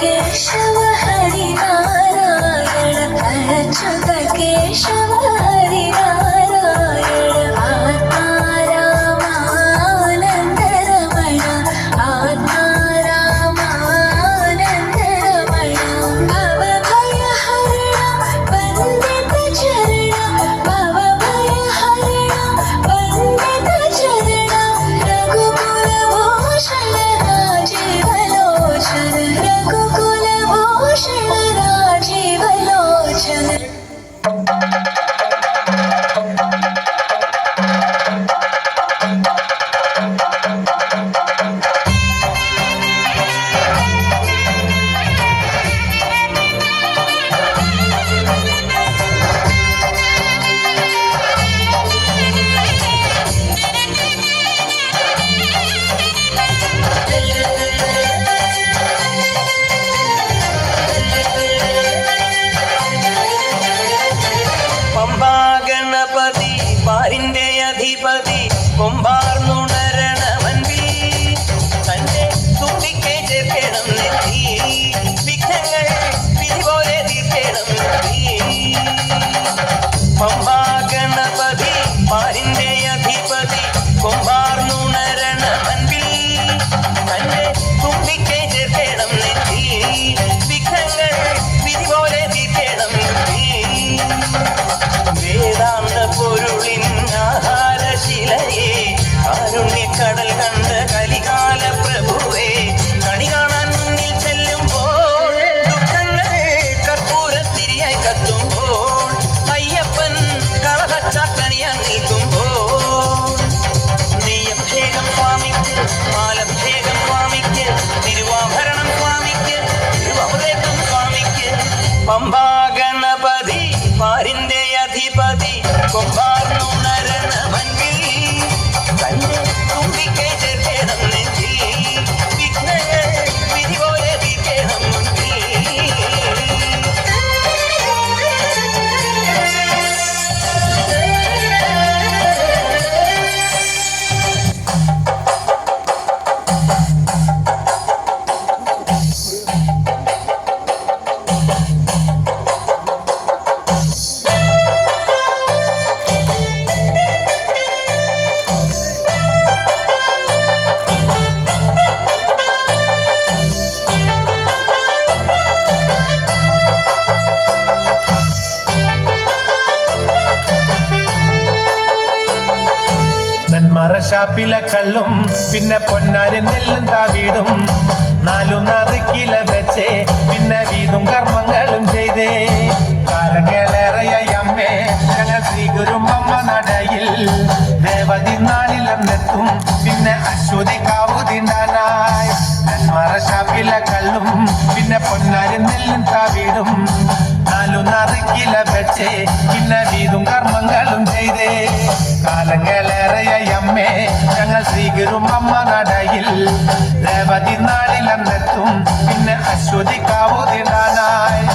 केशव हरिनारायण अच्युत केशव ഗണപതി പാരിന്റെ അധിപതി കുംഭാ അറശാപ്പിലെ കല്ലും പിന്നെ പൊന്നാരൻ നെല്ലും താവീടും. നാലു നറുക്കില വെച്ചേ പിന്നെ വീതും കർമ്മങ്ങളും ചെയ്തേ. കാലങ്ങളേറെയമ്മേ ഞങ്ങൾ ശ്രീഗുരുമ്മ നടയിൽ. ദേവതി നാളിലെന്നെത്തും പിന്നെ അശ്വതി കാവുതിണ്ടാനായി മറശാപ്പിലെ കല്ലും പിന്നെ പൊന്നാരൻ നെല്ലും താവീടും. നാലു നറുക്കില വെച്ചേ പിന്നെ വീതും കർമ്മങ്ങളും ചെയ്തേ. ഗാനങ്ങളേറെയമ്മേ ഞങ്ങൾ സ്വീകരും അമ്മ നടയിൽ. രേവതി നാളിലെന്നെത്തും പിന്നെ അശ്വതിക്കാവുതിടാനായി